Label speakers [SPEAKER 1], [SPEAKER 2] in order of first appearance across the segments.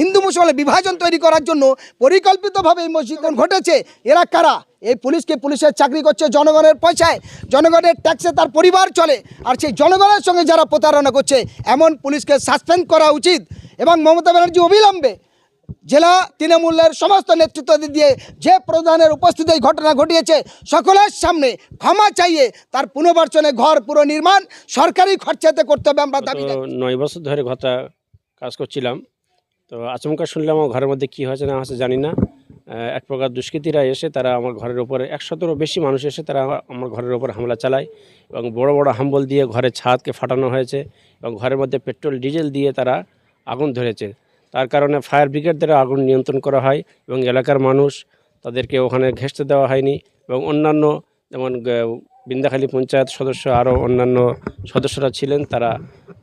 [SPEAKER 1] হিন্দু মুসলমানের বিভাজন তৈরি করার জন্য পরিকল্পিতভাবে এই মসজিদ ঘটেছে। এরা কারা? এই পুলিশকে পুলিশের চাকরি করছে জনগণের পয়সায়। জনগণের ট্যাক্সে তার পরিবার চলে আর সেই জনগণের সঙ্গে যারা প্রতারণা করছে এমন পুলিশকে সাসপেন্ড করা উচিত এবং মমতা ব্যানার্জি অবিলম্বে জেলা তৃণমূলের সমস্ত নেতৃত্ব দিয়ে যে প্রধানের উপস্থিতি এই ঘটনা ঘটিয়েছে সকলের সামনে ক্ষমা চাইয়ে তার পুনর্বাসনে ঘর পুনর্নির্মাণ সরকারি খরচাতে করতে হবে আমরা দাবি
[SPEAKER 2] নয় বছর ধরে ঘরটা কাজ করছিলাম। তো আচমকা শুনলাম আমার ঘরের মধ্যে কী হয়েছে না হয়েছে জানি না। এক প্রকার দুষ্কৃতীরা এসে তারা আমার ঘরের উপরে, একশতেরও বেশি মানুষ এসে তারা আমার ঘরের উপর হামলা চালায় এবং বড় বড় হাম্বল দিয়ে ঘরের ছাদকে ফাটানো হয়েছে এবং ঘরের মধ্যে পেট্রোল, ডিজেল দিয়ে তারা আগুন ধরেছে। তার কারণে ফায়ার ব্রিগেড দ্বারা আগুন নিয়ন্ত্রণ করা হয় এবং এলাকার মানুষ তাদেরকে ওখানে ঘেঁষতে দেওয়া হয়নি এবং অন্যান্য যেমন বিন্দাখালী পঞ্চায়েত সদস্য আরও অন্যান্য সদস্যরা ছিলেন তারা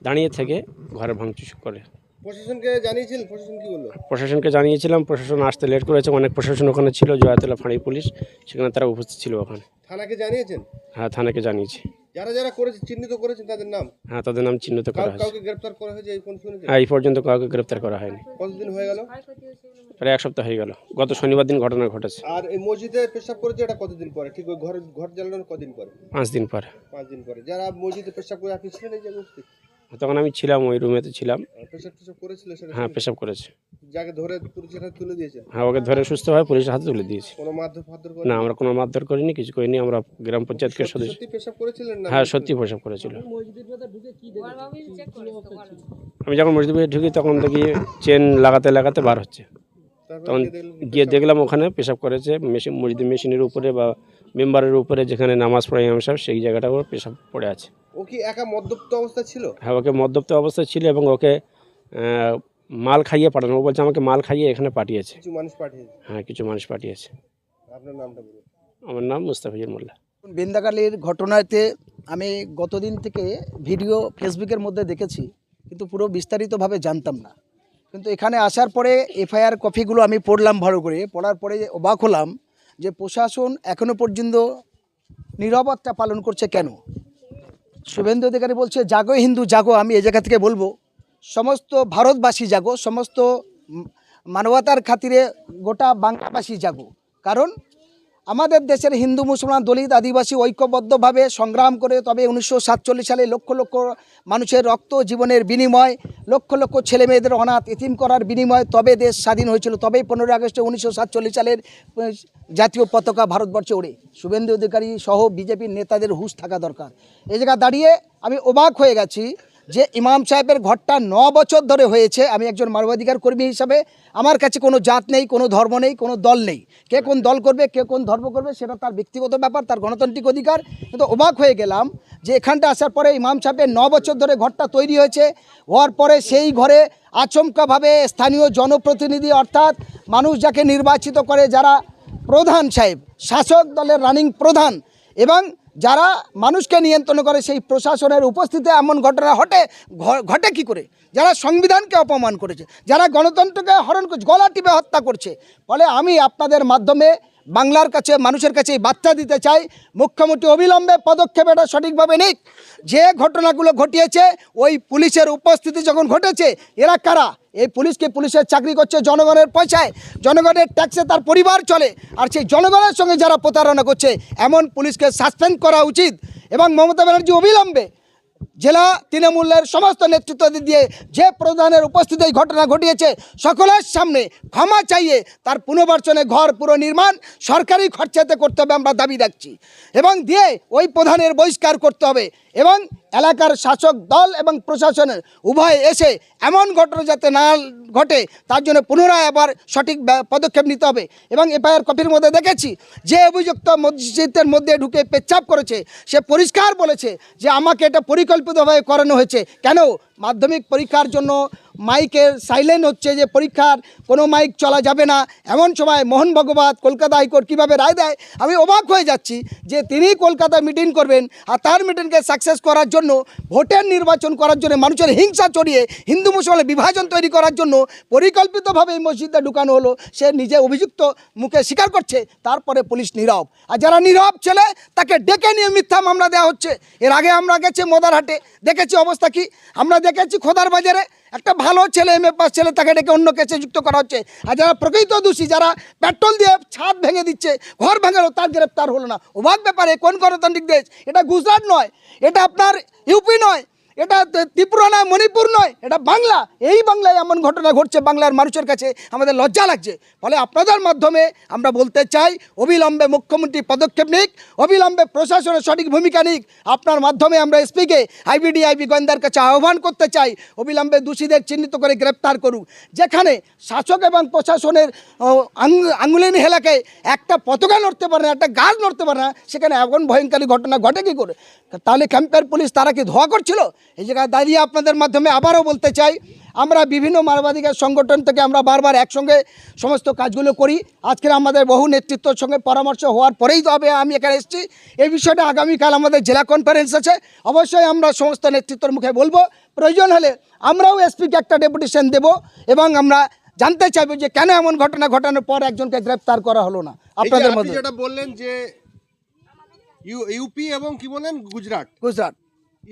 [SPEAKER 2] দাঁড়িয়ে থেকে ঘরে ভাঙচুর করে।
[SPEAKER 3] প্রশাসনকে জানিয়েছিলেন? প্রশাসন কি বলল?
[SPEAKER 2] প্রশাসনকে জানিয়েছিলাম প্রশাসন আসতে লেট করেছে অনেক প্রশাসন ওখানে ছিল জয়াতলা ফাঁড়ি পুলিশ সেখানে তারা উপস্থিত ছিল ওখানে।
[SPEAKER 3] থানাকে জানিয়েছেন?
[SPEAKER 2] হ্যাঁ থানাকে জানিয়েছি।
[SPEAKER 3] যারা যারা করেছে চিহ্নিত করেছেন তাদের নাম?
[SPEAKER 2] হ্যাঁ তাদের নাম চিহ্নিত করা হয়েছে।
[SPEAKER 3] কাউকে গ্রেফতার করা হয়েছে এই কোন শুনেছেন?
[SPEAKER 2] হ্যাঁ এই পর্যন্ত কাউকে গ্রেফতার করা হয়নি।
[SPEAKER 3] কতদিন হয়ে গেল?
[SPEAKER 2] প্রায় এক সপ্তাহ হয়ে গেল। গত শনিবার দিন ঘটনা ঘটেছে।
[SPEAKER 3] আর এই মসজিদে পেশাব করেছে এটা কতদিন পরে? ঠিক ওই ঘর ঘর জ্বালানোর কদিন পরে?
[SPEAKER 2] পাঁচ দিন পরে।
[SPEAKER 3] পাঁচ দিন পরে। যারা মসজিদে পেশাব করে আপনি ছিলেন এই জায়গায় উপস্থিত?
[SPEAKER 2] তখন আমি ছিলাম ওই রুমেতে ছিলাম। হ্যাঁ পেশাব করেছে।
[SPEAKER 3] যাকে ধরে পুলিশের হাতে তুলে দিয়েছেন
[SPEAKER 2] হ্যাঁ ওকে ধরে সুস্থভাবে পুলিশের হাতে তুলে দিয়েছি।
[SPEAKER 3] কোনো মারধর ফারধর
[SPEAKER 2] না আমরা কোনো মারধর করিনি কিছু করিনি আমরা গ্রাম পঞ্চায়েতকে সদস্য।
[SPEAKER 3] সত্যি পেশাব করেছিলেন না?
[SPEAKER 2] হ্যাঁ সত্যি পেশাব করেছিল। আমি যখন মসজিদ ঢুকি তখন দেখি চেন লাগাতে লাগাতে বার হচ্ছে। তখন
[SPEAKER 3] গিয়ে
[SPEAKER 2] গিয়ে দেখলাম ওখানে পেশাব করেছে মেশিন মসজিদ মেশিনের উপরে বা মেম্বারের উপরে যেখানে নামাজ পড়ে ইমাম সাহেব সেই জায়গাটা ওর পেশাব পড়ে আছে।
[SPEAKER 3] ও কি একা মদ্যপ্ত অবস্থা ছিল?
[SPEAKER 2] হ্যাঁ ওকে মদ্যপ্ত অবস্থায় ছিল এবং ওকে মাল খাইয়ে পাঠানো। ও বলছে আমাকে মাল খাইয়ে এখানে পাঠিয়েছে।
[SPEAKER 3] কিছু মানুষ পাঠিয়েছে?
[SPEAKER 2] হ্যাঁ কিছু মানুষ পাঠিয়েছে।
[SPEAKER 3] আপনার নামটা বলুন।
[SPEAKER 2] আমার নাম মুস্তাফিজুর মোল্লা।
[SPEAKER 1] বিন্দাকালীর ঘটনাতে আমি গতদিন থেকে ভিডিও ফেসবুকের মধ্যে দেখেছি কিন্তু পুরো বিস্তারিতভাবে জানতাম না। কিন্তু এখানে আসার পরে এফআইআর কপিগুলো আমি পড়লাম ভালো করে। পড়ার পরে অবাক হলাম যে প্রশাসন এখনও পর্যন্ত নিরবতা পালন করছে কেন? শুভেন্দু অধিকারী বলছে, জাগো হিন্দু, জাগো, আমি এই জায়গা থেকে বলব। সমস্ত ভারতবাসী জাগো, সমস্ত মানবতার খাতিরে গোটা বাংলাবাসী জাগো। কারণ আমাদের দেশের হিন্দু, মুসলমান, দলিত, আদিবাসী ঐক্যবদ্ধভাবে সংগ্রাম করে তবে উনিশশো সাতচল্লিশ সালে লক্ষ লক্ষ মানুষের রক্ত জীবনের বিনিময়, লক্ষ লক্ষ ছেলে মেয়েদের অনাথ এতিম করার বিনিময় তবে দেশ স্বাধীন হয়েছিল। তবেই পনেরোই আগস্টে উনিশশো সাতচল্লিশ সালের জাতীয় পতাকা ভারতবর্ষে ওড়ে শুভেন্দু অধিকারী সহ বিজেপির নেতাদের হুশ থাকা দরকার। এই জায়গা দাঁড়িয়ে আমি অবাক হয়ে গেছি যে ইমাম সাহেবের ঘরটা ন বছর ধরে হয়েছে, আমি একজন মানবাধিকার কর্মী হিসাবে, আমার কাছে কোনো জাত নেই, কোনো ধর্ম নেই, কোনো দল নেই। কে কোন দল করবে, কে কোন ধর্ম করবে, সেটা তার ব্যক্তিগত ব্যাপার, তার গণতান্ত্রিক অধিকার। কিন্তু অবাক হয়ে গেলাম যে এখানটা আসার পরে ইমাম সাহেবের ন বছর ধরে ঘরটা তৈরি হয়েছে। হওয়ার পরে সেই ঘরে আচমকাভাবে স্থানীয় জনপ্রতিনিধি, অর্থাৎ মানুষ যাকে নির্বাচিত করে যারা প্রধান সাহেব, শাসক দলের রানিং প্রধান এবং যারা মানুষকে নিয়ন্ত্রণ করে সেই প্রশাসনের উপস্থিতি এমন ঘটনা ঘটে ঘটে কি করে? যারা সংবিধানকে অপমান করেছে, যারা গণতন্ত্রকে হরণ করছে, গলা টিপে হত্যা করছে। ফলে আমি আপনাদের মাধ্যমে বাংলার কাছে, মানুষের কাছে বার্তা দিতে চাই, মুখ্যমন্ত্রী অবিলম্বে পদক্ষেপ এটা সঠিকভাবে নিক। যে ঘটনাগুলো ঘটিয়েছে, ওই পুলিশের উপস্থিতি যখন ঘটেছে, এরা কারা? এই পুলিশকে পুলিশের চাকরি করছে জনগণের পয়সায়। জনগণের ট্যাক্সে তার পরিবার চলে, আর সেই জনগণের সঙ্গে যারা প্রতারণা করছে, এমন পুলিশকে সাসপেন্ড করা উচিত। এবং মমতা ব্যানার্জি অবিলম্বে জেলা তৃণমূলের সমস্ত নেতৃত্ব দিয়ে যে প্রধানের উপস্থিতি এই ঘটনা ঘটিয়েছে, সকলের সামনে ক্ষমা চাইয়ে তার পুনর্বাসনে ঘর পুনর্নির্মাণ সরকারি খরচাতে করতে হবে আমরা দাবি রাখছি। এবং দিয়ে ওই প্রধানের বহিষ্কার করতে হবে। এবং এলাকার শাসক দল এবং প্রশাসনের উভয় এসে এমন ঘটনা যাতে না ঘটে, তার জন্য পুনরায় আবার সঠিক পদক্ষেপ নিতে হবে। এবং এফআইআর কপির মধ্যে দেখেছি যে অভিযুক্ত মসজিদের মধ্যে ঢুকে পেচ্ছাপ করেছে, সে পরিষ্কার বলেছে যে আমাকে এটা পরিকল্পিতভাবে করানো হয়েছে। কেন? মাধ্যমিক পরীক্ষার জন্য মাইকের সাইলেন্ট হচ্ছে যে পরীক্ষার কোনো মাইক চলা যাবে না। এমন সময় মোহন ভগবত কলকাতা হাইকোর্ট কীভাবে রায় দেয়? আমি অবাক হয়ে যাচ্ছি যে তিনি কলকাতায় মিটিং করবেন আর তার মিটিংকে সাকসেস করার জন্য, ভোটের নির্বাচন করার জন্য, মানুষের হিংসা চড়িয়ে হিন্দু মুসলমান বিভাজন তৈরি করার জন্য পরিকল্পিতভাবে এই মসজিদে ঢুকানো হলো। সে নিজে অভিযুক্ত মুখে স্বীকার করছে, তারপরে পুলিশ নীরব। আর যারা নীরব ছেলে, তাকে ডেকে নিয়ে মিথ্যা মামলা দেওয়া হচ্ছে। এর আগে আমরা গেছি মোদারহাটে। দেখেছি অবস্থা কি? আমরা দেখেছি খোদার বাজারে একটা ভালো ছেলে এম এ পাস ছেলে, তাকে ডেকে অন্য কেসে যুক্ত করা হচ্ছে। আর যারা প্রকৃত দোষী, যারা পেট্রোল দিয়ে ছাদ ভেঙে দিচ্ছে, ঘর ভেঙেলো তার গ্রেপ্তার হলো না। অবাক ব্যাপারে কোন গণতান্ত্রিক দেশ? এটা গুজরাট নয়। এটা আপনার ইউপি নয়। এটা ত্রি- ত্রিপুরা নয় মণিপুর নয় এটা বাংলা। এই বাংলায় এমন ঘটনা ঘটছে বাংলার মানুষের কাছে আমাদের লজ্জা লাগছে। ফলে আপনাদের মাধ্যমে আমরা বলতে চাই অবিলম্বে মুখ্যমন্ত্রী পদক্ষেপ নিক অবিলম্বে প্রশাসনের সঠিক ভূমিকা নিক। আপনার মাধ্যমে আমরা এসপিকে আইবিডি আইবি গোয়েন্দার কাছে আহ্বান করতে চাই অবিলম্বে দোষীদের চিহ্নিত করে গ্রেপ্তার করুক। যেখানে শাসক এবং প্রশাসনের ও, আঙ- আঙুলিন একটা পতাকা নড়তে পারে না একটা গাছ নড়তে পারে না সেখানে এমন ভয়ঙ্করী ঘটনা ঘটে কী করে? তাহলে ক্যাম্পের পুলিশ তারা কি ধোয়া করছিল? এই জায়গায় দাঁড়িয়ে আপনাদের মাধ্যমে আবারও বলতে চাই আমরা বিভিন্ন মানবাধিকার সংগঠন থেকে আমরা বারবার একসঙ্গে সমস্ত কাজগুলো করি। আজকের আমাদের বহু নেতৃত্বর সঙ্গে পরামর্শ হওয়ার পরেই তো হবে আমি এখানে এসেছি। এই বিষয়টা আগামীকাল আমাদের জেলা কনফারেন্স আছে। অবশ্যই আমরা সমস্ত নেতৃত্বর মুখে বলব। প্রয়োজন হলে আমরাও এসপিকে একটা ডেপুটেশন দেব এবং আমরা জানতে চাইব যে কেন এমন ঘটনা ঘটানোর পর একজনকে গ্রেপ্তার করা হলো না। আপনাদের মধ্যে?
[SPEAKER 3] যেটা বললেন যে ইউ- ইউপি এবং কি বলেন? গুজরাট।
[SPEAKER 1] গুজরাট।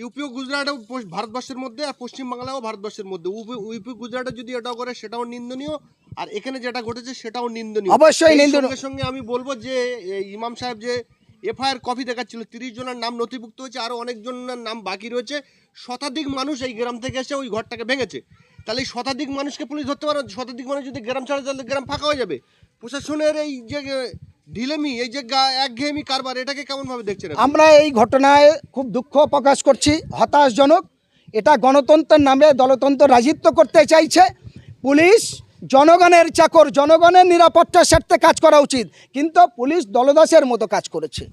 [SPEAKER 3] ইউপি ও গুজরাটও ভারতবর্ষের মধ্যে আর পশ্চিমবাংলাও ভারতবর্ষের মধ্যে। ইউপি গুজরাটে যদি এটাও করে সেটাও নিন্দনীয়। আর এখানে যেটা ঘটেছে সেটাও নিন্দনীয়।
[SPEAKER 1] অবশ্যই নিন্দনীয়।
[SPEAKER 3] সঙ্গে সঙ্গে আমি বলব যে ইমাম সাহেব যে এফআইআর কপি দেখাচ্ছিল তিরিশ জনের নাম নথিভুক্ত হয়েছে আরও অনেকজনের নাম বাকি রয়েছে। শতাধিক মানুষ এই গ্রাম থেকে এসে ওই ঘরটাকে ভেঙেছে। তাহলে এই শতাধিক মানুষকে পুলিশ ধরতে পারে। শতাধিক মানুষ যদি গ্রাম ছাড়ে তাহলে গ্রাম ফাঁকা হয়ে যাবে। প্রশাসনের এই যে ঢিলেমি এই যে একঘেয়েমি কারবার, এটাকে কেমনভাবে
[SPEAKER 1] আমরা এই ঘটনায় খুব দুঃখ প্রকাশ করছি, হতাশজনক। এটা গণতন্ত্রের নামে দলতন্ত্র রাজিত্ব করতে চাইছে। পুলিশ জনগণের চাকর, জনগণের নিরাপত্তার স্বার্থে কাজ করা উচিত, কিন্তু পুলিশ দলদাসের মতো কাজ করেছে।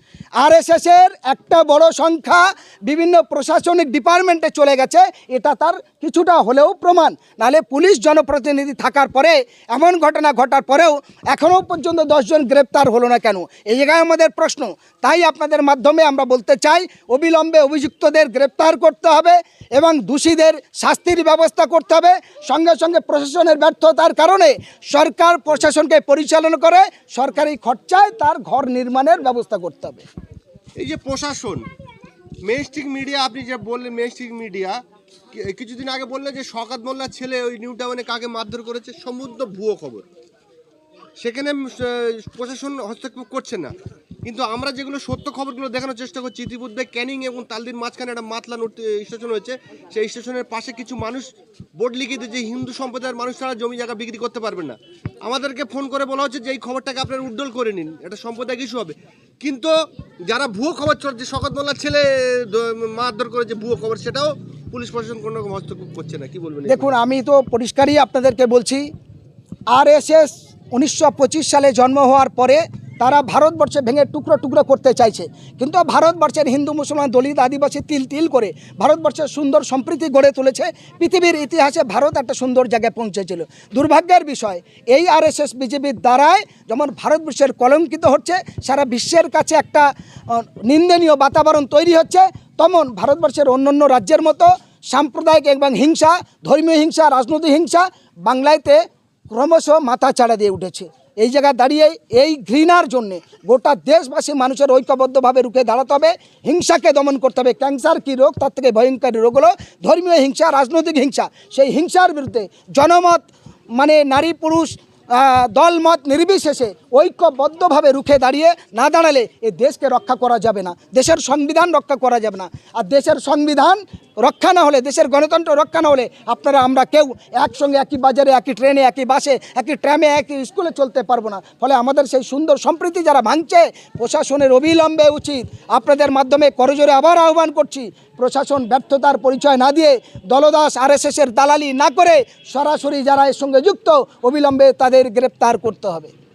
[SPEAKER 1] আরএসএসের একটা বড় সংখ্যা বিভিন্ন প্রশাসনিক ডিপার্টমেন্টে চলে গেছে, এটা তার কিছুটা হলেও প্রমাণ। নাহলে পুলিশ জনপ্রতিনিধি থাকার পরে, এমন ঘটনা ঘটার পরেও এখনও পর্যন্ত দশজন গ্রেপ্তার হলো না কেন? এই জায়গায় আমাদের প্রশ্ন। তাই আপনাদের মাধ্যমে আমরা বলতে চাই, অবিলম্বে অভিযুক্তদের গ্রেপ্তার করতে হবে এবং দোষীদের শাস্তির ব্যবস্থা করতে হবে। সঙ্গে সঙ্গে প্রশাসনের ব্যর্থতার কারণে সরকার প্রশাসনকে পরিচালনা করে, সরকারি খরচায় তার ঘর নির্মাণের ব্যবস্থা করতে হবে।
[SPEAKER 3] এই যে প্রশাসন মেনস্ট্রিক মিডিয়া আপনি যে বললেন মেনস্ট্রিক মিডিয়া কিছুদিন আগে বললেন যে শকাত মোল্লার ছেলে ওই নিউ টাউনে কাকে মারধর করেছে সমুদ্র ভুয়ো খবর। সেখানে প্রশাসন হস্তক্ষেপ করছে না। কিন্তু আমরা যেগুলো সত্য খবরগুলো দেখানোর চেষ্টা করছি, ইতিমধ্যে ক্যানিং এবং তালদির মাঝখানে একটা মাতলা স্টেশন হয়েছে সেই স্টেশনের পাশে কিছু মানুষ বোর্ড লিখে যে হিন্দু সম্প্রদায়ের মানুষ তারা জমি জায়গা বিক্রি করতে পারবে না। আমাদেরকে ফোন করে বলা হচ্ছে যে এই খবরটাকে আপনারা উড্ডল করে নিন, এটা সাম্প্রদায়িক ইস্যু হবে। কিন্তু যারা ভুয়ো খবর চলছে শকত মোল্লার ছেলে মারধর করে যে ভুয়ো খবর, সেটাও পুলিশ প্রশাসন কোনো রকম হস্তক্ষেপ করছে না কি বলবেন
[SPEAKER 1] দেখুন আমি তো পরিষ্কারই আপনাদেরকে বলছি আরএসএস উনিশশো পঁচিশ সালে জন্ম হওয়ার পরে তারা ভারতবর্ষে ভেঙে টুকরো টুকরো করতে চাইছে। কিন্তু ভারতবর্ষের হিন্দু মুসলমান দলিত আদিবাসী তিল তিল করে ভারতবর্ষের সুন্দর সম্প্রীতি গড়ে তুলেছে। পৃথিবীর ইতিহাসে ভারত একটা সুন্দর জায়গায় পৌঁছেছিল। দুর্ভাগ্যের বিষয় এই আরএসএস বিজেপির দ্বারায় যেমন ভারতবর্ষের কলঙ্কিত হচ্ছে সারা বিশ্বের কাছে একটা নিন্দনীয় বাতাবরণ তৈরি হচ্ছে তেমন ভারতবর্ষের অন্যান্য রাজ্যের মতো সাম্প্রদায়িক এবং হিংসা, ধর্মীয় হিংসা, রাজনৈতিক হিংসা বাংলাতে ক্রমশ মাথা চাড়া দিয়ে উঠেছে। এই জায়গায় দাঁড়িয়ে এই ঘৃণার জন্যে গোটা দেশবাসী মানুষের ঐক্যবদ্ধভাবে রুখে দাঁড়াতে হবে, হিংসাকে দমন করতে হবে। ক্যান্সার কী রোগ? তার থেকে ভয়ঙ্কর রোগ হলো ধর্মীয় হিংসা, রাজনৈতিক হিংসা। সেই হিংসার বিরুদ্ধে জনমত মানে নারী, পুরুষ দলমত নির্বিশেষে ঐক্যবদ্ধভাবে রুখে দাঁড়িয়ে না দাঁড়ালে এ দেশকে রক্ষা করা যাবে না। দেশের সংবিধান রক্ষা করা যাবে না। আর দেশের সংবিধান রক্ষা না হলে, দেশের গণতন্ত্র রক্ষা না হলে আপনারা, আমরা কেউ একসঙ্গে, একই বাজারে, একই ট্রেনে একই বাসে একই ট্রামে একই স্কুলে চলতে পারব না। ফলে আমাদের সেই সুন্দর সম্প্রীতি যারা ভাঙছে, প্রশাসনের অবিলম্বে উচিত আপনাদের মাধ্যমে করজোরে আবার আহ্বান করছি, প্রশাসন ব্যর্থতার পরিচয় না দিয়ে দলদাস আরএসএসের দালালি না করে সরাসরি যারা এর সঙ্গে যুক্ত, অবিলম্বে তাদের গ্রেপ্তার করতে হবে।